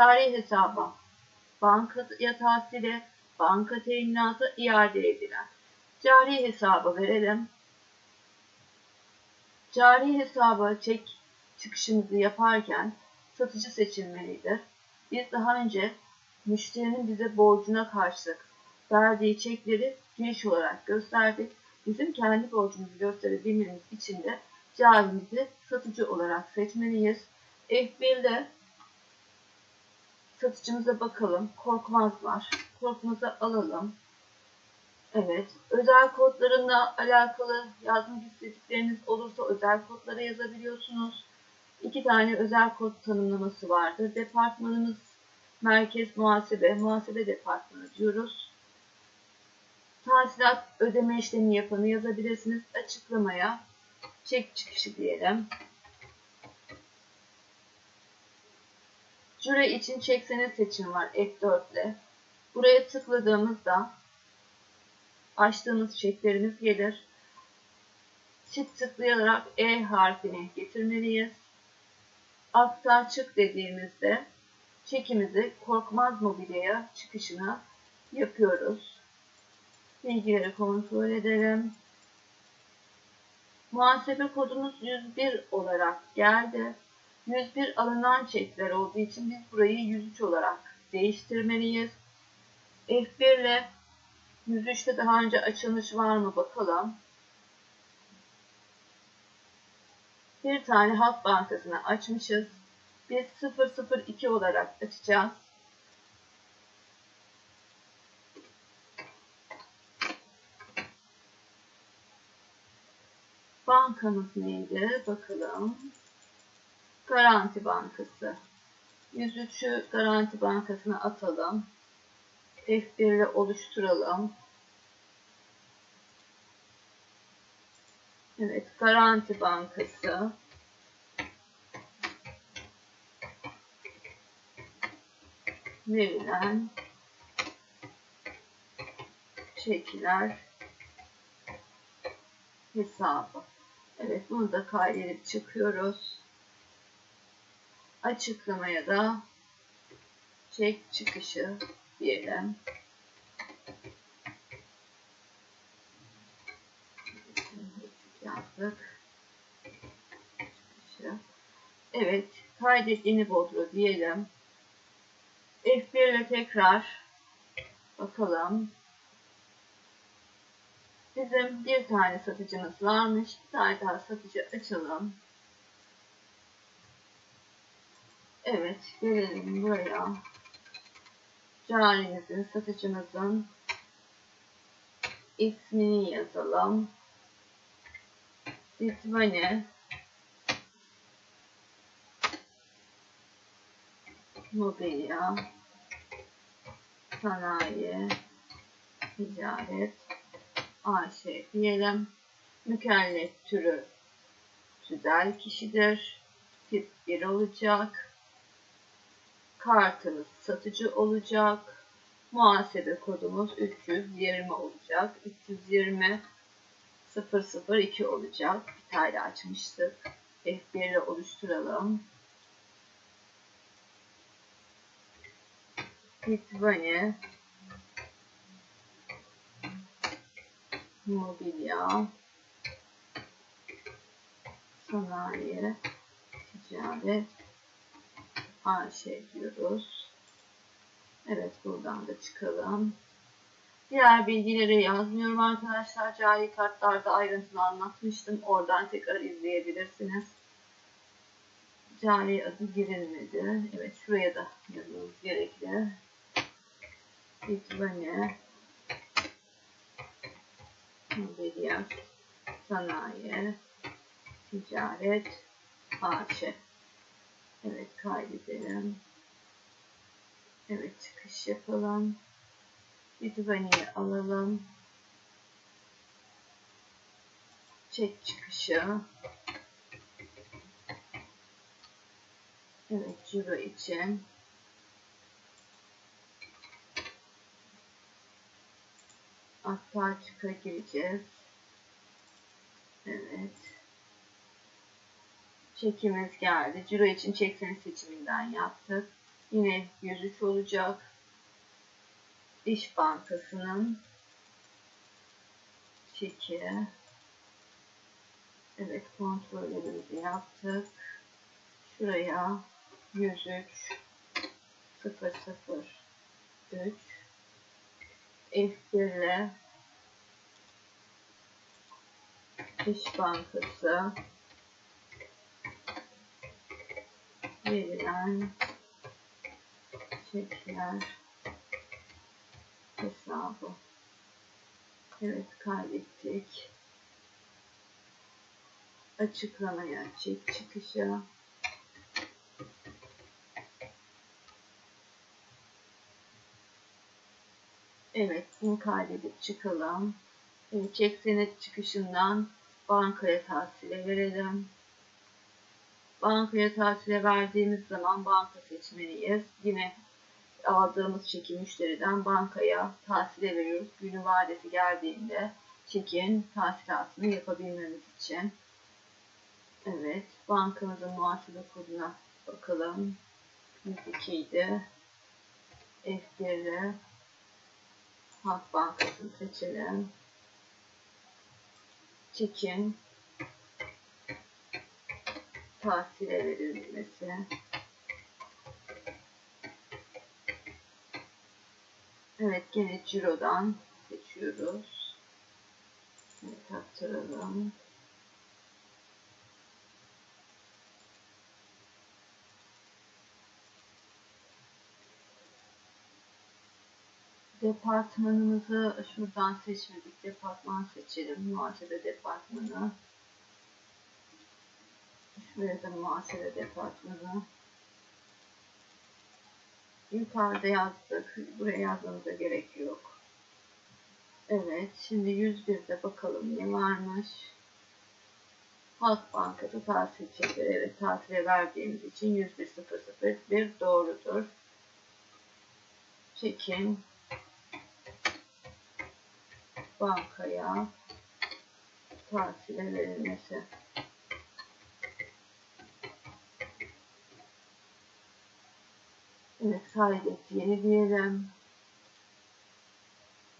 Tarih hesaba. Banka tahsili, banka teminatı iade edilen. Cari hesaba verelim. Cari hesaba çek çıkışımızı yaparken satıcı seçilmelidir. Biz daha önce müşterinin bize borcuna karşılık verdiği çekleri giriş olarak gösterdik. Bizim kendi borcumuzu gösterebilmemiz için de carimizi satıcı olarak seçmeliyiz. F1'de satıcımıza bakalım. Korkmaz var. Korkmaz'ı alalım. Evet. Özel kodlarına alakalı yazmak istedikleriniz olursa özel kodlara yazabiliyorsunuz. İki tane özel kod tanımlaması vardır. Departmanımız merkez muhasebe, muhasebe departmanı diyoruz. Tahsilat ödeme işlemi yapanı yazabilirsiniz. Açıklamaya çek çıkışı diyelim. Cüre için çeksene seçim var F4 ile. Buraya tıkladığımızda açtığımız çeklerimiz gelir. Çift tıklayarak E harfini getirmeliyiz. Aktar çık dediğimizde çekimizi Korkmaz Mobilya'ya çıkışını yapıyoruz. Bilgileri kontrol edelim. Muhasebe kodumuz 101 olarak geldi. 101 alınan çekler olduğu için biz burayı 103 olarak değiştirmeliyiz. F1 ile 103'te daha önce açılmış var mı bakalım. Bir tane Halk Bankası'nı açmışız. Biz 002 olarak açacağız. Bankamız neydi? Bakalım. Garanti Bankası. 103'ü Garanti Bankası'na atalım. F1 ile oluşturalım. Evet, Garanti Bankası. Verilen çekiler hesabı. Evet, bunu da kaydedip çıkıyoruz. Açıklamaya da çek çıkışı diyelim. Yazdık. Çıkışı. Evet, kaydet yeni bodro diyelim. F1 ile tekrar bakalım. Bizim bir tane satıcımız varmış. Bir tane daha satıcı açalım. Evet, gelelim buraya. Carimizin, satıcımızın ismini yazalım. Litvanya Mobilya Sanayi Ticaret AŞ diyelim. Mükellef türü tüzel kişidir. Tip 1 olacak. Kartımız satıcı olacak. Muhasebe kodumuz 320 olacak. 320 002 olacak. Bir tane açmıştık. F1 ile oluşturalım. Litvanya mobilya, sanayi, ticaret, AŞ diyoruz. Evet buradan da çıkalım. Diğer bilgileri yazmıyorum arkadaşlar. Cari kartlarda ayrıntılı anlatmıştım. Oradan tekrar izleyebilirsiniz. Cari adı girilmedi. Evet şuraya da yazmamız gerekli. Litvanya Mobilya, Sanayi, Ticaret, AŞ. Evet kaydedelim. Evet çıkış yapalım. Litvanya'yı alalım. Çek çıkışı. Evet ciro için. Aktar çıka gireceğiz. Evet. Çekimiz geldi. Ciro için çekseni seçiminden yaptık. Yine 103 olacak. İş Bankası'nın çeki. Evet kontrollerimizi yaptık. Şuraya 103 003 F1 İş Bankası verilen çekler hesabı. Evet kaydettik. Açıklamaya çek çıkışa. Evet bunu kaydedip çıkalım. Çek senet çıkışından bankaya tahsile verelim. Bankaya tahsile verdiğimiz zaman banka seçmeliyiz. Yine aldığımız çeki müşteriden bankaya tahsile veriyoruz. Günü vadesi geldiğinde çekin tahsilatını yapabilmemiz için. Evet, bankamızın muhasebe koduna bakalım. 102 idi. F1'de Halk Bankası'nı seçelim. Çekin tahsile verilmesi. Evet gene cirodan seçiyoruz. Evet aktaralım. Departmanımızı şuradan seçmedik. Departman seçelim. Muhasebe departmanı. Şuraya da muhasebe departmanı. Yukarıda yazdık. Buraya yazmamıza gerek yok. Evet. Şimdi 101'de bakalım ne varmış. Halk Bankası tahsil çekleri. Evet tahsile verdiğimiz için 101.001 doğrudur. Çekin bankaya tahsile verilmesi. Evet kaydet yeni diyelim.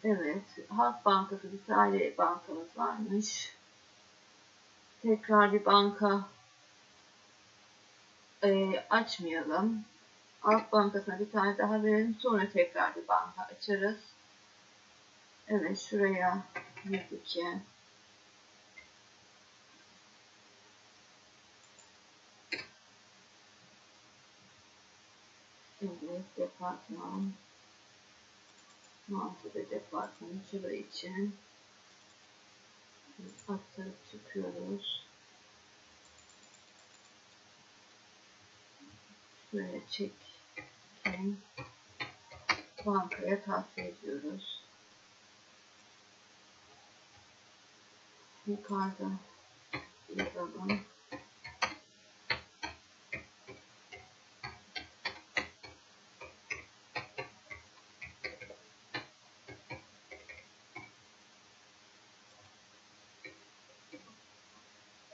Evet Halk Bankası bir tane bankamız varmış. Tekrar bir banka e, açmayalım. Halk Bankası'na bir tane daha verelim. Sonra tekrar bir banka açarız. Evet şuraya 102 Evet departman muhasebe departmanı şurası için aktarıp çıkıyoruz. Şuraya çek bankaya tahsil ediyoruz. yukarıda yazalım.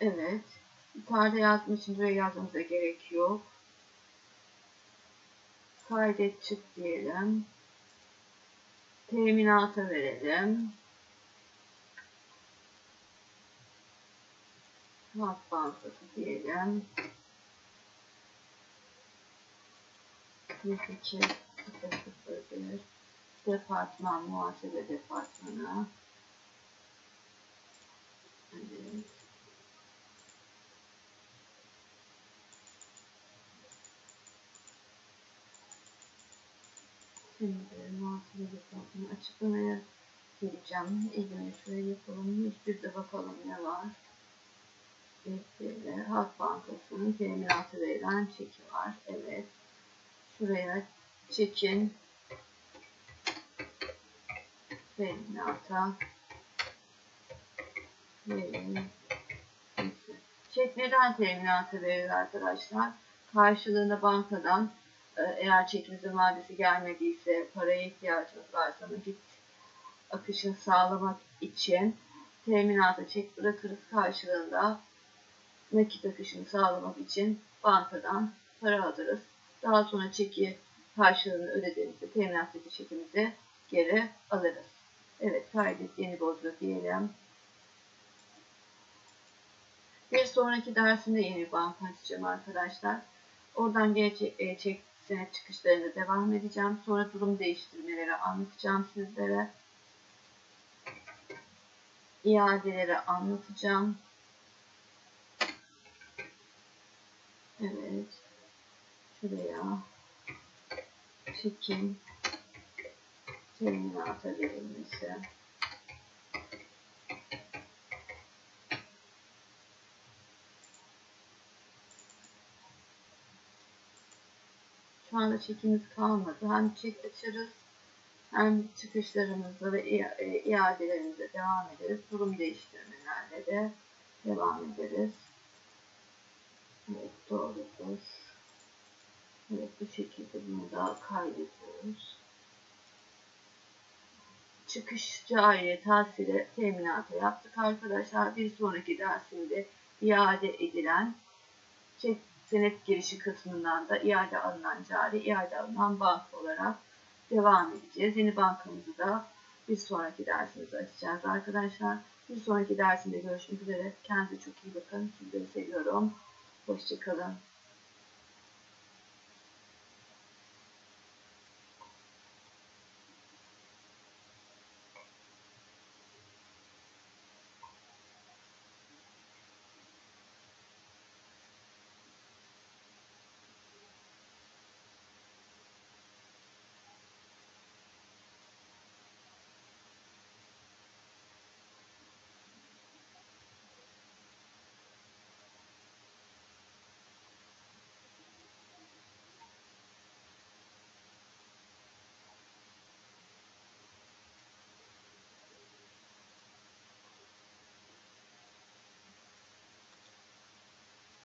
Evet. Yukarıda yazmış için buraya yazmamıza gerek yok. Kaydet çık diyelim. Teminata verelim. Halk Bankası diyelim. 102 001 Departman Muhasebe Departmanı Evet. Şimdi muhasebe departmanı açıklamaya geleceğim. Önce şöyle yapalım. Bir de bakalım ne var. Defterle Halk Bankası'nın teminatı verilen çeki var. Evet. Şuraya çekin teminata verilmesi. Çek neden teminata verilir arkadaşlar? Karşılığında bankadan e, eğer çekinizin vadesi gelmediyse paraya ihtiyacınız varsa nakit akışını sağlamak için teminata çek bırakırız karşılığında nakit akışını sağlamak için bankadan para alırız. Daha sonra çeki karşılığını ödediğimizde teminattaki çekimizi geri alırız. Evet kaydet yeni bozdu diyelim. Bir sonraki dersimde yeni bir açacağım arkadaşlar. Oradan gelecek e, çek senet çıkışlarına devam edeceğim. Sonra durum değiştirmeleri anlatacağım sizlere. İadeleri anlatacağım. Evet. Şuraya çekim teminata verilmesi. Şu çekimiz kalmadı. Hem çek açarız hem çıkışlarımızda ve e, iadelerimize devam ederiz. Durum değiştirmelerle de devam ederiz. Evet doğrudur. Evet bu şekilde bunu da kaydediyoruz. Çıkış cari tahsile teminatı yaptık arkadaşlar. Bir sonraki dersimde iade edilen çek senet girişi kısmından da iade alınan cari, iade alınan banka olarak devam edeceğiz. Yeni bankamızı da bir sonraki dersimizde açacağız arkadaşlar. Bir sonraki dersimde görüşmek üzere. Kendinize çok iyi bakın. Sizleri seviyorum. Hoşçakalın.